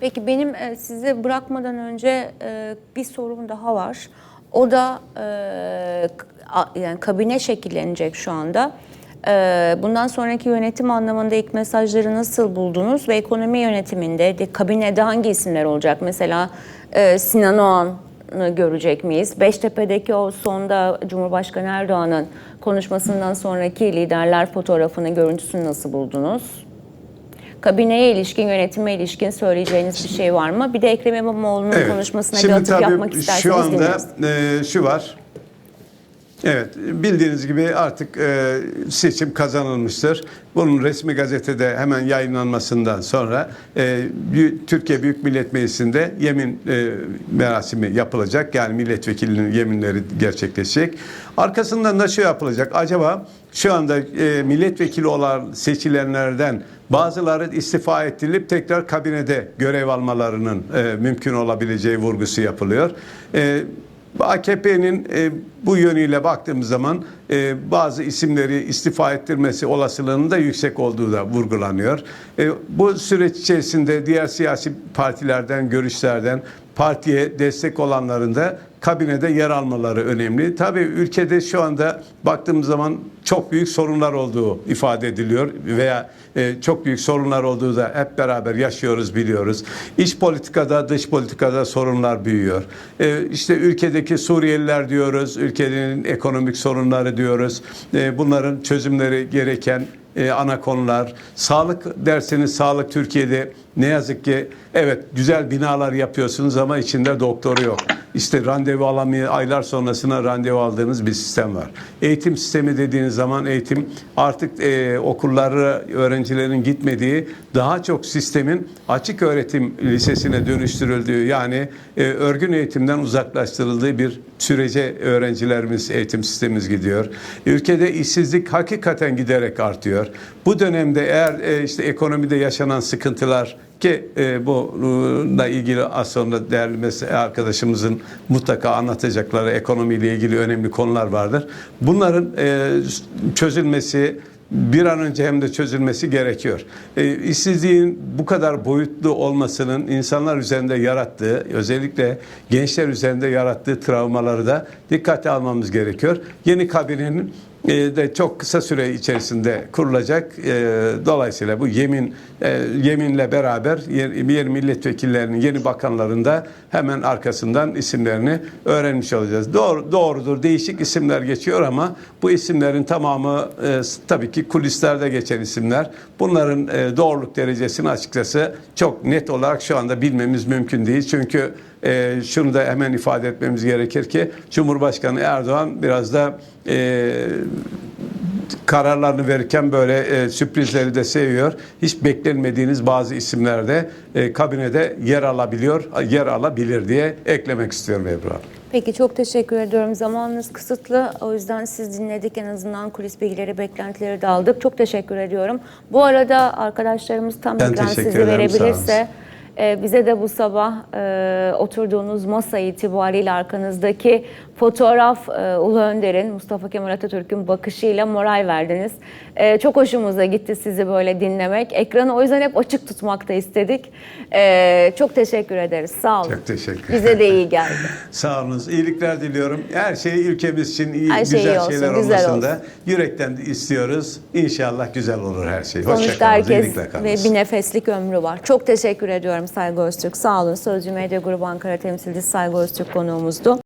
Peki benim e, size bırakmadan önce e, bir sorum daha var. O da e, yani kabine şekillenecek şu anda. E, bundan sonraki yönetim anlamında ilk mesajları nasıl buldunuz ve ekonomi yönetiminde de kabinede hangi isimler olacak? Mesela e, Sinan Oğan'ı görecek miyiz? Beştepe'deki o sonda Cumhurbaşkanı Erdoğan'ın konuşmasından sonraki liderler fotoğrafını, görüntüsünü nasıl buldunuz? Kabineye ilişkin, yönetime ilişkin söyleyeceğiniz bir şey var mı? Bir de Ekrem İmamoğlu'nun konuşmasına bir atıf yapmak isterseniz şu anda dinleriz. e, şu var. Evet, bildiğiniz gibi artık e, seçim kazanılmıştır. Bunun resmi gazetede hemen yayınlanmasından sonra e, Türkiye Büyük Millet Meclisi'nde yemin e, merasimi yapılacak. Yani milletvekilinin yeminleri gerçekleşecek. Arkasından da şu yapılacak. Acaba şu anda e, milletvekili olan seçilenlerden bazıları istifa ettirilip tekrar kabinede görev almalarının e, mümkün olabileceği vurgusu yapılıyor. E, AKP'nin e, bu yönüyle baktığımız zaman e, bazı isimleri istifa ettirmesi olasılığının da yüksek olduğu da vurgulanıyor. E, bu süreç içerisinde diğer siyasi partilerden, görüşlerden partiye destek olanların da kabinede yer almaları önemli. Tabii ülkede şu anda baktığımız zaman çok büyük sorunlar olduğu ifade ediliyor veya e, çok büyük sorunlar olduğu da hep beraber yaşıyoruz, biliyoruz. İç politikada, dış politikada sorunlar büyüyor. E, işte ülkedeki Suriyeliler diyoruz, ülkenin ekonomik sorunları diyoruz. E, bunların çözümleri gereken e, ana konular. Sağlık derseniz sağlık Türkiye'de ne yazık ki evet güzel binalar yapıyorsunuz ama içinde doktoru yok. İşte randevu alamıyor, aylar sonrasına randevu aldığınız bir sistem var. Eğitim sistemi dediğiniz zaman eğitim artık e, okulları öğrencilerin gitmediği daha çok sistemin açık öğretim lisesine dönüştürüldüğü yani e, örgün eğitimden uzaklaştırıldığı bir sürece öğrencilerimiz, eğitim sistemimiz gidiyor. Ülkede işsizlik hakikaten giderek artıyor. Bu dönemde eğer e, işte ekonomide yaşanan sıkıntılar ki e, bununla ilgili az sonra değerli arkadaşımızın mutlaka anlatacakları ekonomiyle ilgili önemli konular vardır. Bunların e, çözülmesi bir an önce hem de çözülmesi gerekiyor. E, işsizliğin bu kadar boyutlu olmasının insanlar üzerinde yarattığı, özellikle gençler üzerinde yarattığı travmaları da dikkate almamız gerekiyor. Yeni kabinenin de çok kısa süre içerisinde kurulacak. E, Dolayısıyla bu yemin e, yeminle beraber yer, milletvekillerinin yeni bakanların da hemen arkasından isimlerini öğrenmiş olacağız. Doğru, doğrudur değişik isimler geçiyor ama bu isimlerin tamamı e, tabii ki kulislerde geçen isimler. Bunların e, doğruluk derecesini açıkçası çok net olarak şu anda bilmemiz mümkün değil. Çünkü e, şunu da hemen ifade etmemiz gerekir ki Cumhurbaşkanı Erdoğan biraz da e, kararlarını verirken böyle e, sürprizleri de seviyor. Hiç beklenmediğiniz bazı isimler de e, kabinede yer alabiliyor, yer alabilir diye eklemek istiyorum Ebru Hanım. Peki çok teşekkür ediyorum. Zamanınız kısıtlı. O yüzden siz dinledik. En azından kulis bilgileri, beklentileri de aldık. Çok teşekkür ediyorum. Bu arada arkadaşlarımız tam Ben ekran sizi verebilirse bize de bu sabah e, oturduğunuz masa itibariyle arkanızdaki fotoğraf e, Ulu Önder'in, Mustafa Kemal Atatürk'ün bakışıyla moral verdiniz. E, çok hoşumuza gitti sizi böyle dinlemek. Ekranı o yüzden hep açık tutmakta istedik. E, çok teşekkür ederiz. Sağ olun. Çok teşekkür Bize de iyi geldi. Sağ olunuz. İyilikler diliyorum. Her şey ülkemiz için iyi, Her şey güzel iyi olsun, şeyler güzel olmasını da olsun. yürekten istiyoruz. İnşallah güzel olur her şey. Sonuçta herkes ve bir nefeslik ömrü var. Çok teşekkür ediyorum Saygı Öztürk. Sağ olun. Sözcü Medya Grubu Ankara temsilcisi Saygı Öztürk konuğumuzdu.